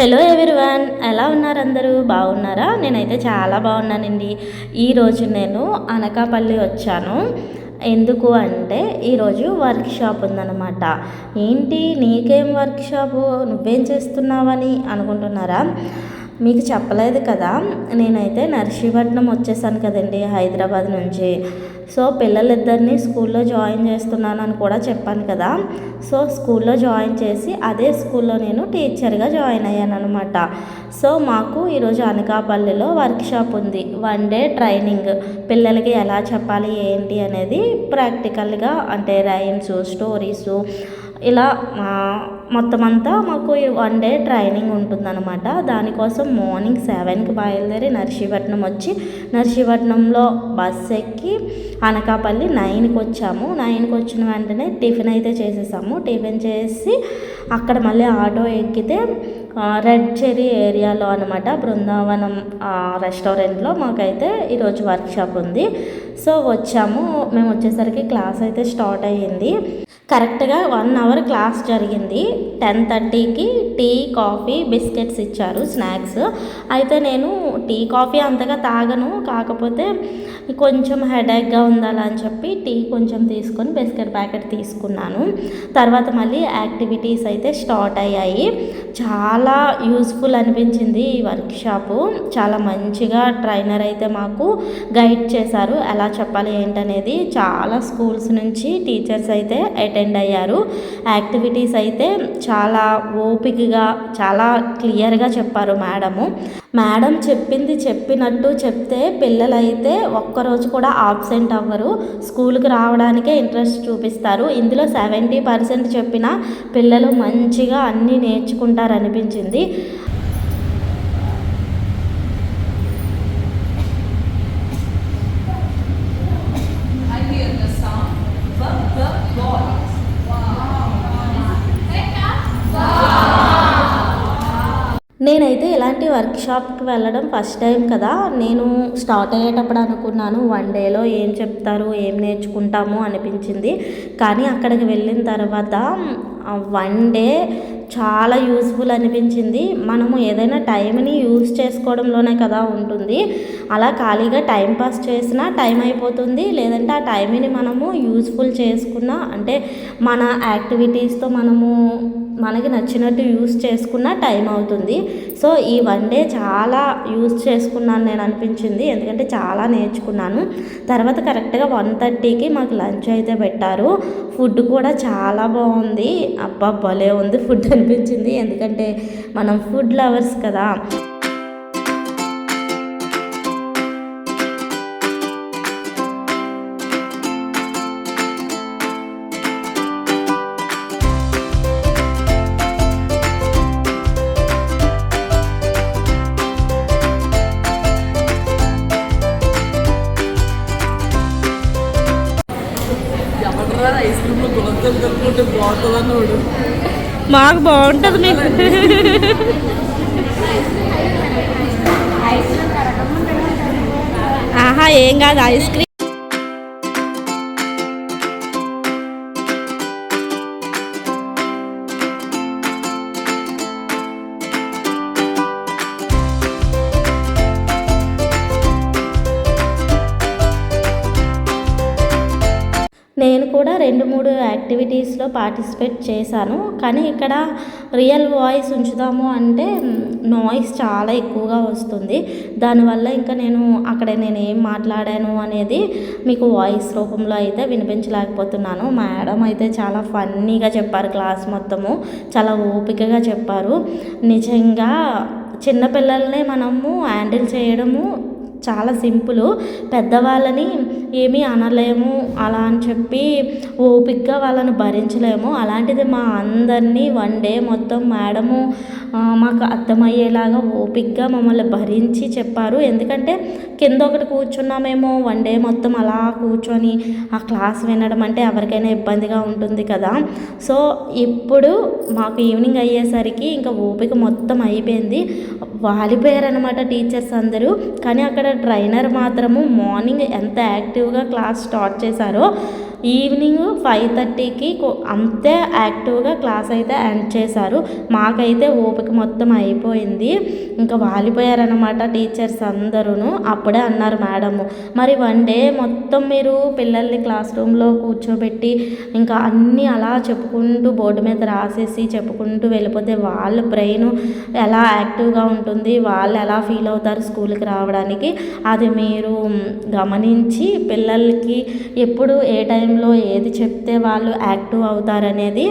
Hello everyone ఎలా ఉన్నారు అందరూ? బాగున్నారా? నేనైతే చాలా బాగున్నానండి. ఈరోజు నేను అనకాపల్లి వచ్చాను. ఎందుకు అంటే ఈరోజు వర్క్ షాప్ ఉందన్నమాట. ఏంటి? నీకేం వర్క్ షాపు? నువ్వేం చేస్తున్నావని అనుకుంటున్నారా? మీకు చెప్పలేదు కదా నేనైతే నర్సీపట్నం వచ్చేసాను కదండి హైదరాబాద్ నుంచి. సో పిల్లలిద్దరిని స్కూల్లో జాయిన్ చేస్తున్నాను అని కూడా చెప్పాను కదా. సో స్కూల్లో జాయిన్ చేసి అదే స్కూల్లో నేను టీచర్గా జాయిన్ అయ్యాను అనమాట సో మాకు ఈరోజు అనకాపల్లిలో వర్క్ షాప్ ఉంది. One day training. పిల్లలకి ఎలా చెప్పాలి ఏంటి అనేది ప్రాక్టికల్గా అంటే రైమ్స్ స్టోరీస్ ఇలా మొత్తం అంతా మాకు వన్ డే ట్రైనింగ్ ఉంటుందన్నమాట. దానికోసం మార్నింగ్ సెవెన్కి బయలుదేరి నర్సీపట్నం వచ్చి నర్సీపట్నంలో బస్ ఎక్కి అనకాపల్లి నైన్కి వచ్చాము. నైన్కి వచ్చిన వెంటనే టిఫిన్ అయితే చేసేసాము. టిఫిన్ చేసి అక్కడ మళ్ళీ ఆటో ఎక్కితే రెడ్ చెరీ ఏరియాలో అనమాట బృందావనం రెస్టారెంట్లో మాకైతే ఈరోజు వర్క్షాప్ ఉంది. సో వచ్చాము. మేము వచ్చేసరికి క్లాస్ అయితే స్టార్ట్ అయ్యింది. కరెక్ట్గా వన్ అవర్ క్లాస్ జరిగింది. టెన్ థర్టీకి టీ కాఫీ బిస్కెట్స్ ఇచ్చారు స్నాక్స్. అయితే నేను టీ కాఫీ అంతగా తాగను. కాకపోతే కొంచెం హెడేక్గా ఉండాలని అని చెప్పి టీ కొంచెం తీసుకొని బిస్కెట్ ప్యాకెట్ తీసుకున్నాను. తర్వాత మళ్ళీ యాక్టివిటీస్ అయితే స్టార్ట్ అయ్యాయి. చాలా యూస్ఫుల్ అనిపించింది ఈ వర్క్షాపు. చాలా మంచిగా ట్రైనర్ అయితే మాకు గైడ్ చేశారు. ఎలా చెప్పాలి ఏంటనేది. చాలా స్కూల్స్ నుంచి టీచర్స్ అయితే అటెండ్ అయ్యారు. యాక్టివిటీస్ అయితే చాలా ఓపికగా చాలా క్లియర్గా చెప్పారు మేడము. మేడం చెప్పింది చెప్పినట్టు చెప్తే పిల్లలైతే ఒక్కరోజు కూడా ఆబ్సెంట్ అవ్వరు. స్కూల్కి రావడానికే ఇంట్రెస్ట్ చూపిస్తారు. ఇందులో సెవెంటీ పర్సెంట్ చెప్పిన పిల్లలు మంచిగా అన్నీ నేర్చుకుంటారనిపించింది. నేనైతే ఇలాంటి వర్క్షాప్కి వెళ్ళడం ఫస్ట్ టైం కదా. నేను స్టార్ట్ అయ్యేటప్పుడు అనుకున్నాను వన్ డేలో ఏం చెప్తారు ఏం నేర్చుకుంటాము అనిపించింది. కానీ అక్కడికి వెళ్ళిన తర్వాత వన్ డే చాలా యూస్ఫుల్ అనిపించింది. మనము ఏదైనా టైంని యూజ్ చేసుకోవడంలోనే కదా ఉంటుంది. అలా ఖాళీగా టైం పాస్ చేసినా టైం అయిపోతుంది. లేదంటే ఆ టైంని మనము యూస్ఫుల్ చేసుకున్న అంటే మన యాక్టివిటీస్తో మనము మనకి నచ్చినట్టు యూస్ చేసుకున్న టైం అవుతుంది. సో ఈ వన్ డే చాలా యూస్ చేసుకున్నాను నేను అనిపించింది. ఎందుకంటే చాలా నేర్చుకున్నాను. తర్వాత కరెక్ట్గా వన్ థర్టీకి మాకు లంచ్ అయితే పెట్టారు. ఫుడ్ కూడా చాలా బాగుంది. అబ్బా భలే ఉంది ఫుడ్ అనిపించింది. ఎందుకంటే మనం ఫుడ్ లవర్స్ కదా. కలుపుకుంటే మాకు బాగుంటుంది మీకు ఆహా ఏం కాదు ఐస్ క్రీమ్ రెండు మూడు యాక్టివిటీస్లో పార్టిసిపేట్ చేశాను. కానీ ఇక్కడ రియల్ వాయిస్ ఉంచుదాము అంటే నాయిస్ చాలా ఎక్కువగా వస్తుంది. దానివల్ల ఇంకా నేను అక్కడ నేను ఏం మాట్లాడాను అనేది మీకు వాయిస్ రూపంలో అయితే వినిపించలేకపోతున్నాను. మేడం అయితే చాలా ఫన్నీగా చెప్పారు క్లాస్ మొత్తము. చాలా ఓపికగా చెప్పారు. నిజంగా చిన్నపిల్లల్ని మనము హ్యాండిల్ చేయడము చాలా సింపుల్. పెద్దవాళ్ళని ఏమీ అనలేము అలా అని చెప్పి ఓపిక్గా వాళ్ళని భరించలేము. అలాంటిది మా అందరినీ వన్ డే మొత్తం మేడము మాకు అర్థమయ్యేలాగా ఓపిక్గా మమ్మల్ని భరించి చెప్పారు. ఎందుకంటే కింద ఒకటి కూర్చున్నామేమో వన్ డే మొత్తం అలా కూర్చొని ఆ క్లాస్ వినడం అంటే ఎవరికైనా ఇబ్బందిగా ఉంటుంది కదా. సో ఇప్పుడు మాకు ఈవినింగ్ అయ్యేసరికి ఇంకా ఓపిక మొత్తం అయిపోయింది. వాలిపోయారు అనమాట టీచర్స్ అందరూ. కానీ అక్కడ ట్రైనర్ మాత్రము మార్నింగ్ ఎంత యాక్టివ్గా క్లాస్ స్టార్ట్ చేశారో ఈవినింగ్ ఫైవ్ థర్టీకి అంతే యాక్టివ్గా క్లాస్ అయితే ఎండ్ చేశారు. మాకైతే ఓపిక మొత్తం అయిపోయింది. ఇంకా వాలిపోయారనమాట టీచర్స్ అందరూ అప్పుడే అన్నారు మేడము. మరి వన్ డే మొత్తం మీరు పిల్లల్ని క్లాస్ రూమ్లో కూర్చోబెట్టి ఇంకా అన్నీ అలా చెప్పుకుంటూ బోర్డు మీద రాసేసి చెప్పుకుంటూ వెళ్ళిపోతే వాళ్ళ బ్రెయిన్ ఎలా యాక్టివ్గా ఉంటుంది వాళ్ళు ఎలా ఫీల్ అవుతారు స్కూల్కి రావడానికి. అది మీరు గమనించి పిల్లలకి ఎప్పుడు ఏ టైం టైంలో ఏది చెప్తే వాళ్ళు యాక్టివ్ అవుతారనేది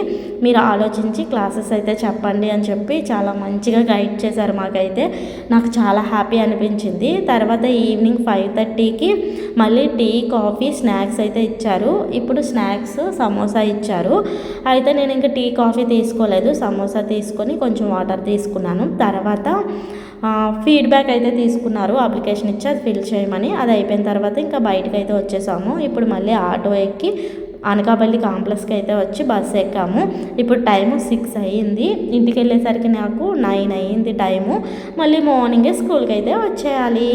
మీరు ఆలోచించి క్లాసెస్ అయితే చెప్పండి అని చెప్పి చాలా మంచిగా గైడ్ చేశారు మాకైతే. నాకు చాలా హ్యాపీ అనిపించింది. తర్వాత ఈవినింగ్ ఫైవ్ థర్టీకి మళ్ళీ టీ కాఫీ స్నాక్స్ అయితే ఇచ్చారు. ఇప్పుడు స్నాక్స్ సమోసా ఇచ్చారు. అయితే నేను ఇంకా టీ కాఫీ తీసుకోలేదు. సమోసా తీసుకొని కొంచెం వాటర్ తీసుకున్నాను. తర్వాత ఫీడ్బ్యాక్ అయితే తీసుకున్నారు. అప్లికేషన్ ఇచ్చి అది ఫిల్ చేయమని. అది అయిపోయిన తర్వాత ఇంకా బయటకు అయితే వచ్చేసాము. ఇప్పుడు మళ్ళీ ఆటో ఎక్కి అనకాపల్లి కాంప్లెక్స్కి అయితే వచ్చి బస్సు ఎక్కాము. ఇప్పుడు టైము సిక్స్ అయ్యింది. ఇంటికి వెళ్ళేసరికి నాకు నైన్ అయ్యింది టైము మళ్ళీ మార్నింగే స్కూల్కి అయితే వచ్చేయాలి.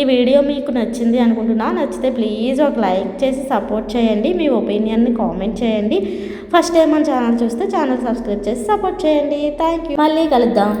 ఈ వీడియో మీకు నచ్చింది అనుకుంటున్నా. నచ్చితే ప్లీజ్ ఒక లైక్ చేసి సపోర్ట్ చేయండి. మీ ఒపీనియన్ని కామెంట్ చేయండి. ఫస్ట్ టైం మన ఛానల్ చూస్తే ఛానల్ సబ్స్క్రైబ్ చేసి సపోర్ట్ చేయండి. థ్యాంక్ యూ మళ్ళీ కలుద్దాం.